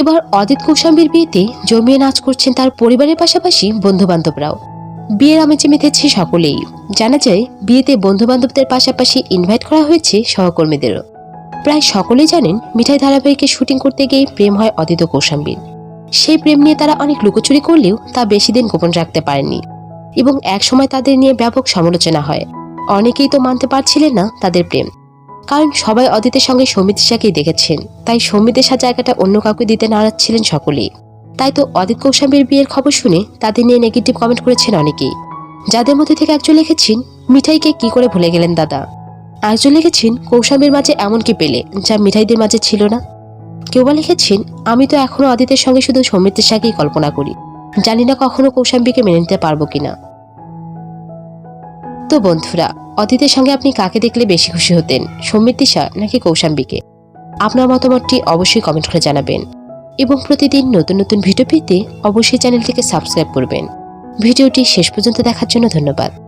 এবার অদিত কৌশাম্বীর বিয়েতে জমিয়ে নাচ করছেন তার পরিবারের পাশাপাশি বন্ধু বান্ধবরাও বিয়ের আমেজে মেতেছে সকলেই। জানা যায়, বিয়েতে বন্ধু বান্ধবদের পাশাপাশি ইনভাইট করা হয়েছে সহকর্মীদেরও। প্রায় সকলেই জানেন, মিঠাই ধারাবাহিকে শুটিং করতে গিয়ে প্রেম হয় অদিত কৌশাম্বীর। সেই প্রেম নিয়ে তারা অনেক লুকোচুরি করলেও তা বেশি দিন গোপন রাখতে পারেননি এবং একসময় তাদের নিয়ে ব্যাপক সমালোচনা হয়। অনেকেই তো মানতে পারছিলেন না তাদের প্রেম। কারণ সবাই অদিতের সঙ্গে সৌমিত্রিষাকেই দেখেছেন। তাই সৌমিত্রিষার জায়গাটা অন্য কাউকে দিতে নারাজ ছিলেন সকলেই। তাই তো অদিত কৌশাম্বীর বিয়ের খবর শুনে তাদের নিয়ে নেগেটিভ কমেন্ট করেছেন অনেকেই। যাদের মধ্যে থেকে একজন লিখেছেন, মিঠাইকে কি করে ভুলে গেলেন দাদা? আরেকজন লিখেছেন, কৌশাম্বীর মাঝে এমন কি পেলে যা মিঠাইদের মাঝে ছিল না? কেউ বা লিখেছেন, আমি তো এখনও অদিতের সঙ্গে শুধু সৌমিত্রিষাকেই কল্পনা করি। জানি না কখনো কৌশাম্বীকে মেনে নিতে পারব কিনা। তো বন্ধুরা অদিতের সঙ্গে আপনি কাকে দেখলে বেশি খুশি হতেন? সমৃদ্ধিশা নাকি কৌশাম্বীকে? আপনার মতামতটি অবশ্যই কমেন্ট করে জানাবেন। এবং প্রতিদিন নতুন নতুন ভিডিও পেতে অবশ্যই চ্যানেলটিকে সাবস্ক্রাইব করবেন। ভিডিওটি শেষ পর্যন্ত দেখার জন্য ধন্যবাদ।